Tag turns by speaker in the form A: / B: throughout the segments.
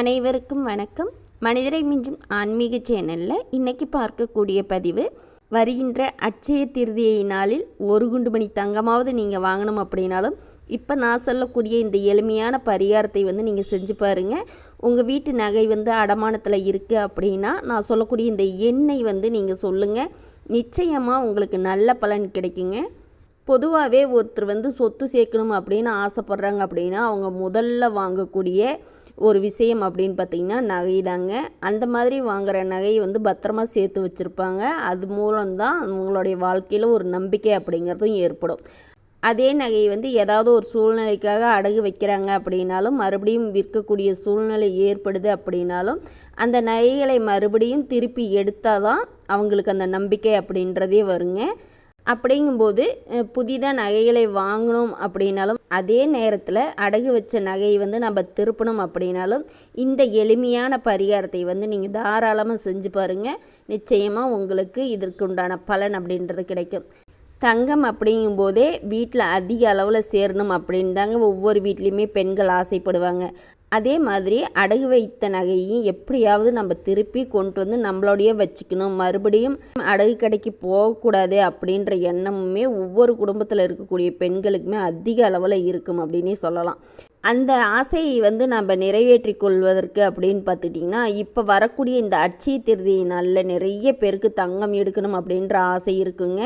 A: அனைவருக்கும் வணக்கம். மனிதரை மிஞ்சும் ஆன்மீக சேனலில் இன்றைக்கி பார்க்கக்கூடிய பதிவு வருகின்ற அட்சய திருதியை நாளில் ஒரு குண்டு மணி தங்கமாவது நீங்கள் வாங்கணும் அப்படின்னாலும் இப்போ நான் சொல்லக்கூடிய இந்த எளிமையான பரிகாரத்தை வந்து நீங்கள் செஞ்சு பாருங்கள் உங்கள் வீட்டு நகை வந்து அடமானத்தில் இருக்குது அப்படின்னா நான் சொல்லக்கூடிய இந்த எண்ணெய் வந்து நீங்கள் சொல்லுங்கள் நிச்சயமாக உங்களுக்கு நல்ல பலன் கிடைக்குங்க. பொதுவாகவே ஒருத்தர் வந்து சொத்து சேர்க்கணும் அப்படின்னு ஆசைப்பட்றாங்க அப்படின்னா அவங்க முதல்ல வாங்கக்கூடிய ஒரு விஷயம் அப்படின்னு பார்த்தீங்கன்னா நகை தாங்க. அந்த மாதிரி வாங்குகிற நகையை வந்து பத்திரமா சேர்த்து வச்சுருப்பாங்க. அது மூலம்தான் அவங்களுடைய வாழ்க்கையில் ஒரு நம்பிக்கை அப்படிங்கிறதும் ஏற்படும். அதே நகையை வந்து ஏதாவது ஒரு சூழ்நிலைக்காக அடகு வைக்கிறாங்க அப்படின்னாலும் மறுபடியும் விற்கக்கூடிய சூழ்நிலை ஏற்படுது அப்படின்னாலும் அந்த நகைகளை மறுபடியும் திருப்பி எடுத்தால் தான் அவங்களுக்கு அந்த நம்பிக்கை அப்படின்றதே வருங்க. அப்படிங்கும்போது புதிதாக நகைகளை வாங்கணும் அப்படின்னாலும் அதே நேரத்தில் அடகு வச்ச நகையை வந்து நம்ம திருப்பணும் அப்படின்னாலும் இந்த எளிமையான பரிகாரத்தை வந்து நீங்கள் தாராளமாக செஞ்சு பாருங்கள் நிச்சயமாக உங்களுக்கு இதற்குண்டான பலன் அப்படின்றது கிடைக்கும். தங்கம் அப்படிங்கும்போதே வீட்டில் அதிக அளவில் சேரணும் அப்படின்னு தாங்க ஒவ்வொரு வீட்லேயுமே பெண்கள் ஆசைப்படுவாங்க. அதே மாதிரி அடகு வைத்த நகையும் எப்படியாவது நம்ம திருப்பி கொண்டு வந்து நம்மளோடையே வச்சுக்கணும். மறுபடியும் அடகு கடைக்கு போகக்கூடாது அப்படின்ற எண்ணமுமே ஒவ்வொரு குடும்பத்தில் இருக்கக்கூடிய பெண்களுக்குமே அதிக அளவில் இருக்கும் அப்படின்னே சொல்லலாம். அந்த ஆசையை வந்து நம்ம நிறைவேற்றி கொள்வதற்கு அப்படின்னு பார்த்துட்டிங்கன்னா இப்போ வரக்கூடிய இந்த அட்சய திருதியை நாளில் நிறைய பேருக்கு தங்கம் எடுக்கணும் அப்படின்ற ஆசை இருக்குங்க.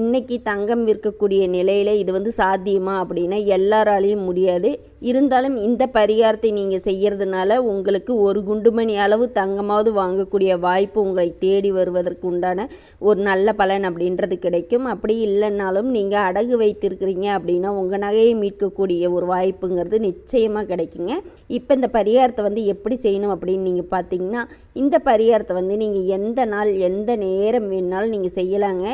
A: இன்றைக்கி தங்கம் விற்கக்கூடிய நிலையில் இது வந்து சாத்தியமா அப்படின்னா எல்லாராலையும் முடியாது. இருந்தாலும் இந்த பரிகாரத்தை நீங்கள் செய்கிறதுனால உங்களுக்கு ஒரு குண்டுமணி அளவு தங்கமாவது வாங்கக்கூடிய வாய்ப்பு உங்களை தேடி வருவதற்கு உண்டான ஒரு நல்ல பலன் அப்படின்றது கிடைக்கும். அப்படி இல்லைன்னாலும் நீங்கள் அடகு வைத்திருக்கிறீங்க அப்படின்னா உங்கள் நகையை மீட்கக்கூடிய ஒரு வாய்ப்புங்கிறது நிச்சயமாக கிடைக்குங்க. இப்போ இந்த பரிகாரத்தை வந்து எப்படி செய்யணும் அப்படின்னு நீங்கள் பார்த்தீங்கன்னா இந்த பரிகாரத்தை வந்து நீங்கள் எந்த நாள் எந்த நேரம் வேணாலும் நீங்கள் செய்யலாங்க.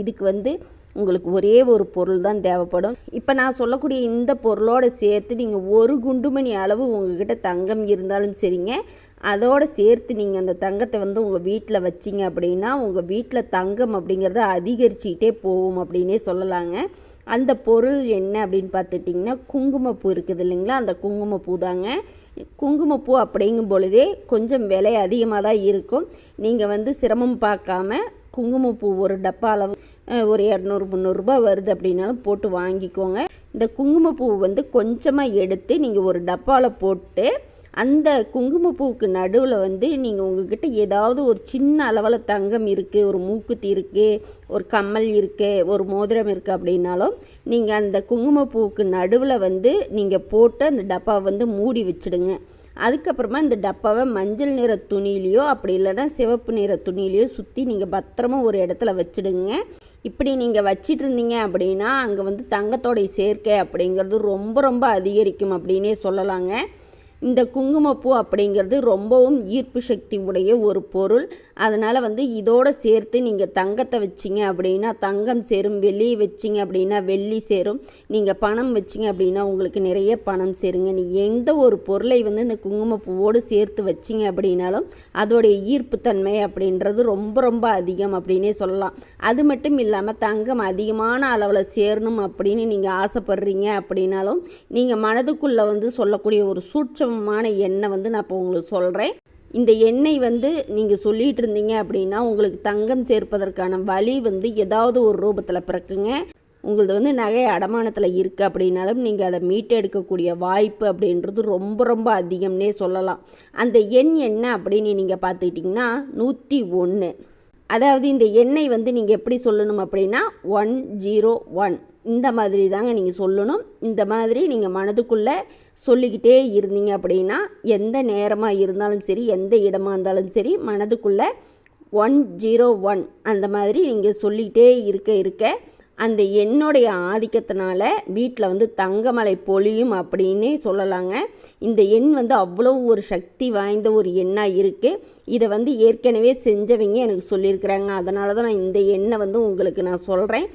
A: இதுக்கு வந்து உங்களுக்கு ஒரே ஒரு பொருள் தான் தேவைப்படும். இப்போ நான் சொல்லக்கூடிய இந்த பொருளோடு சேர்த்து நீங்கள் ஒரு குண்டுமணி அளவு உங்ககிட்ட தங்கம் இருந்தாலும் சரிங்க. அதோடு சேர்த்து நீங்கள் அந்த தங்கத்தை வந்து உங்கள் வீட்டில் வச்சிங்க அப்படின்னா உங்கள் வீட்டில் தங்கம் அப்படிங்கிறத அதிகரிச்சுக்கிட்டே போகும் அப்படின்னே சொல்லலாங்க. அந்த பொருள் என்ன அப்படின்னு பார்த்துட்டிங்கன்னா குங்குமப்பூ இருக்குது இல்லைங்களா? அந்த குங்குமப்பூ தாங்க. குங்குமப்பூ அப்படிங்கும் பொழுதே கொஞ்சம் விலை அதிகமாக தான் இருக்கும். நீங்கள் வந்து சிரமம் பார்க்காம குங்குமப்பூ ஒரு டப்பா அளவு ஒரு இரநூறு முந்நூறுரூபா வருது அப்படின்னாலும் போட்டு வாங்கிக்கோங்க. இந்த குங்குமப்பூ வந்து கொஞ்சமாக எடுத்து நீங்கள் ஒரு டப்பாவில் போட்டு அந்த குங்குமப்பூவுக்கு நடுவில் வந்து நீங்கள் உங்ககிட்ட ஏதாவது ஒரு சின்ன அளவில் தங்கம் இருக்குது ஒரு மூக்குத்தி இருக்குது ஒரு கம்மல் இருக்குது ஒரு மோதிரம் இருக்குது அப்படின்னாலும் நீங்கள் அந்த குங்குமப்பூவுக்கு நடுவில் வந்து நீங்கள் போட்டு அந்த டப்பாவை வந்து மூடி வச்சுடுங்க. அதுக்கப்புறமா இந்த டப்பாவை மஞ்சள் நிற துணியிலையோ அப்படி இல்லைன்னா சிவப்பு நிற துணியிலையோ சுற்றி நீங்கள் பத்திரமா ஒரு இடத்துல வச்சுடுங்க. இப்படி நீங்கள் வச்சிட்டு இருந்தீங்க அப்படின்னா அங்கே வந்து தங்கத்தோடைய சேர்க்கை அப்படிங்கிறது ரொம்ப ரொம்ப அதிகரிக்கும் அப்படின்னே சொல்லலாங்க. இந்த குங்குமப்பூ அப்படிங்கிறது ரொம்பவும் ஈர்ப்பு சக்தி உடைய ஒரு பொருள். அதனால் வந்து இதோடு சேர்த்து நீங்கள் தங்கத்தை வச்சிங்க அப்படின்னா தங்கம் சேரும் வெள்ளி வச்சிங்க அப்படின்னா வெள்ளி சேரும். நீங்கள் பணம் வச்சிங்க அப்படின்னா உங்களுக்கு நிறைய பணம் சேருங்க. நீ எந்த ஒரு பொருளை வந்து இந்த குங்குமப்பூவோடு சேர்த்து வச்சிங்க அப்படின்னாலும் அதோடைய ஈர்ப்புத்தன்மை அப்படின்றது ரொம்ப ரொம்ப அதிகம் அப்படின்னே சொல்லலாம். அது மட்டும் இல்லாமல் தங்கம் அதிகமான அளவில் சேரணும் அப்படின்னு நீங்கள் ஆசைப்படுறீங்க அப்படின்னாலும் நீங்கள் மனதுக்குள்ளே வந்து சொல்லக்கூடிய ஒரு சூட்சமமான எண்ணெய் வந்து நான் இப்போ உங்களுக்கு சொல்கிறேன் இந்த எண்ணெய் வந்து நீங்கள் சொல்லிகிட்டு இருந்தீங்க அப்படின்னா உங்களுக்கு தங்கம் சேர்ப்பதற்கான வழி வந்து ஏதாவது ஒரு ரூபத்தில் பிறக்குங்க. உங்களது வந்து நகை அடமானத்தில் இருக்குது அப்படின்னாலும் நீங்கள் அதை மீட்டெடுக்கக்கூடிய வாய்ப்பு அப்படின்றது ரொம்ப ரொம்ப அதிகம்னே சொல்லலாம். அந்த எண் என்ன அப்படின்னு நீங்கள் பார்த்துக்கிட்டிங்கன்னா நூற்றி ஒன்று அதாவது இந்த எண்ணெய் வந்து நீங்கள் எப்படி சொல்லணும் அப்படின்னா ஒன் ஜீரோ ஒன் இந்த மாதிரி தாங்க நீங்கள் சொல்லணும். இந்த மாதிரி நீங்கள் மனதுக்குள்ளே சொல்லிக்கிட்டே இருந்தீங்க அப்படின்னா எந்த நேரமாக இருந்தாலும் சரி எந்த இடமா இருந்தாலும் சரி மனதுக்குள்ளே ஒன் ஜீரோ ஒன் அந்த மாதிரி நீங்கள் சொல்லிக்கிட்டே இருக்க இருக்க அந்த எண்ணுடைய ஆதிக்கத்தினால வீட்டில் வந்து தங்கமலை பொழியும் அப்படின்னே சொல்லலாங்க. இந்த எண் வந்து அவ்வளோ ஒரு சக்தி வாய்ந்த ஒரு எண்ணாக இருக்குது இதை வந்து ஏற்கனவே செஞ்சவங்க எனக்கு சொல்லியிருக்கிறாங்க. அதனால தான் நான் இந்த எண்ணை வந்து உங்களுக்கு நான் சொல்கிறேன்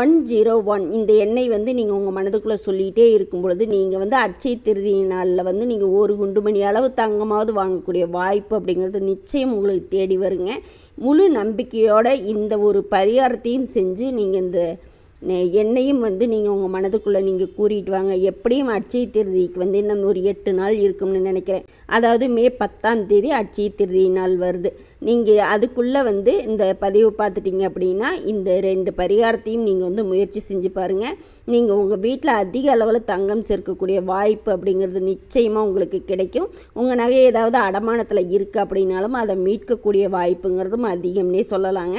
A: ஒன் ஜீரோ ஒன். இந்த எண்ணெய் வந்து நீங்கள் உங்கள் மனதுக்குள்ளே சொல்லிகிட்டே இருக்கும் பொழுது நீங்கள் வந்து அச்சை திருதி நாளில் வந்து நீங்கள் ஒரு குண்டு மணி அளவு தங்கமாவது வாங்கக்கூடிய வாய்ப்பு அப்படிங்கிறது நிச்சயம் உங்களுக்கு தேடி வருங்க. முழு நம்பிக்கையோடு இந்த ஒரு பரிகாரத்தையும் செஞ்சு நீங்கள் இந்த என்னையும் வந்து நீங்கள் உங்கள் மனதுக்குள்ளே நீங்கள் கூறிட்டு வாங்க. எப்படியும் அட்சய திருதிக்கு வந்து இன்னும் ஒரு எட்டு நாள் இருக்கும்னு நினைக்கிறேன். அதாவது மே பத்தாம் தேதி அட்சய திருதி நாள் வருது. நீங்கள் அதுக்குள்ளே வந்து இந்த பதிவு பார்த்துட்டீங்க அப்படின்னா இந்த ரெண்டு பரிகாரத்தையும் நீங்கள் வந்து முயற்சி செஞ்சு பாருங்கள் நீங்கள் உங்கள் வீட்டில் அதிக அளவில் தங்கம் சேர்க்கக்கூடிய வாய்ப்பு அப்படிங்கிறது நிச்சயமாக உங்களுக்கு கிடைக்கும். உங்கள் நகை ஏதாவது அடமானத்தில் இருக்குது அப்படின்னாலும் அதை மீட்கக்கூடிய வாய்ப்புங்கிறதும் அதிகம்னே சொல்லலாங்க.